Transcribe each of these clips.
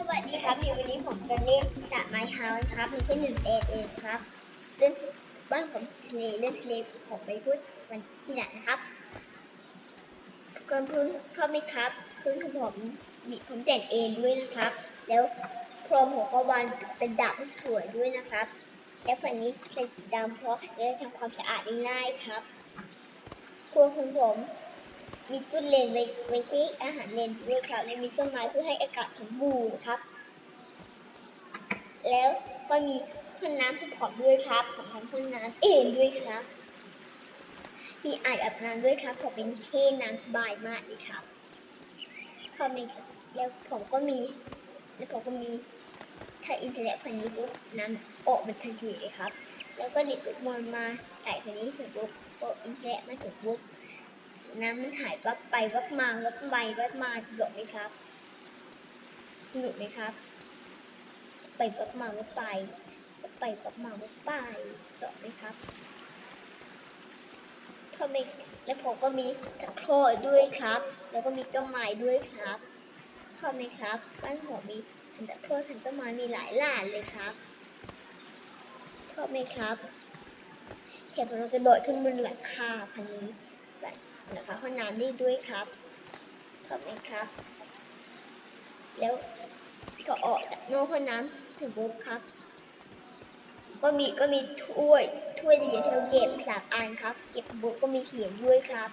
สวัสดีครับในวันนี้ผมจะเล่นจากไมค์เฮาส์ครับมีแค่หนึ่งเอเองครับเรื่องบ้านผมทะเลเรื่องทะเลผมไปพูดวันที่ไหนนะครับก่อนพื้นเข้าไหมครับพื้นของผมมีผมแต่งเองด้วยนะครับ แล้วพรมผมก็วางเป็นดาบที่สวยด้วยนะครับ และฝันนี้ใส่สีดำเพราะจะได้ทำความสะอาดได้ง่ายครับครัวของผม มีตู้เลนไว้ไว้ที่อาหารเลนด้วยครับและมีต้นไม้เพื่อให้อากาศสมบูรณ์ครับ แล้วก็มีห้องน้ำผู้ผอมด้วยครับผมทำห้องน้ำเองด้วยครับ มีอ่างอาบน้ำด้วยครับผมเป็นเท่น้ำสบายมากเลยครับเข้ามีแล้วผมก็มี แล้วผมก็มีถ้าอินเทอร์เน็ตพันนี้ปุ๊บน้ำออกมันทันทีเลยครับ แล้วก็ดิบมอนมาใส่พันนี้ถึงปุ๊บโออินเทอร์เน็ตมาถึงปุ๊บ น้ำมันหายวับไปวับมาวับไปวับมาหนุกไหมครับหนุกไหมครับ ไปวับมาวับไปวับไปวับมาวับไปหนุกไหมครับทำไมแล้วผมก็มีตะโครด้วยครับ แล้วก็มีต้นไม้ด้วยครับชอบไหมครับ บ้านผมมีทันตะโคร่ทันต้นไม้มีหลายหลานเลยครับชอบไหมครับเห็นผมกระโดดขึ้นบนหลังคาพันนี้ นะคะห้องน้ำได้ด้วยครับชอบไหมครับ แล้วก็ออกจากนอกห้องน้ำถึงปุ๊บครับ ก็มีก็มีถ้วยถ้วยเหรียญที่เราเก็บสามอันครับ เก็บบุ๊กก็มีเขียนด้วยครับ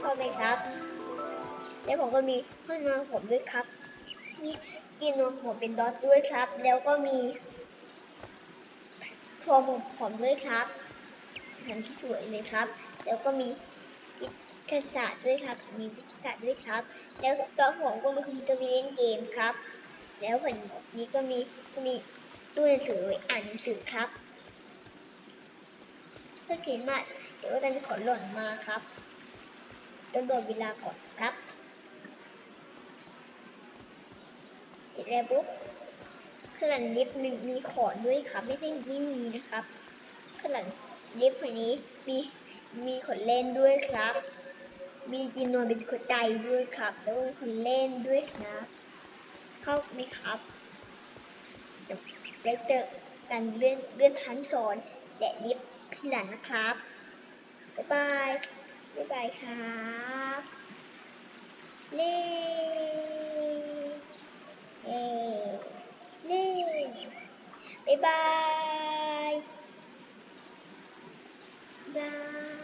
ชอบไหมครับ แล้วผมก็มีห้องนอนผมด้วยครับ มีกินนอนผมเป็นดอทด้วยครับ แล้วก็มีพรมผมด้วยครับทำที่สวยเลยครับ แล้วก็มี วิทยาศาสตร์ด้วยครับ มีวิทยาศาสตร์ด้วยครับ แล้วก็ผมก็มีคอมพิวเตอร์เล่นเกมครับ แล้วผลนี้ก็มีก็มีตู้หนังสืออ่านหนังสือครับก็เขียนมาเดี๋ยวจะมีขนหล่นมาครับต้องโดนเวลาก่อนครับเสร็จแล้วปุ๊บขลังลิฟต์มีขอนด้วยครับ ไม่ใช่ไม่มีนะครับขลัง ลิฟต์อันนี้มีมีคนเล่นด้วยครับ มีจิมโนเป็นคนใจด้วยครับ แล้วก็คนเล่นด้วยครับ เข้าไหมครับเดี๋ยวไปเจอกันเรื่องเรื่องชั้นสอนและลิฟต์ที่หลังนะครับ บ๊ายบาย บ๊ายบายครับเล่เล่เล่บ๊ายบาย Dah.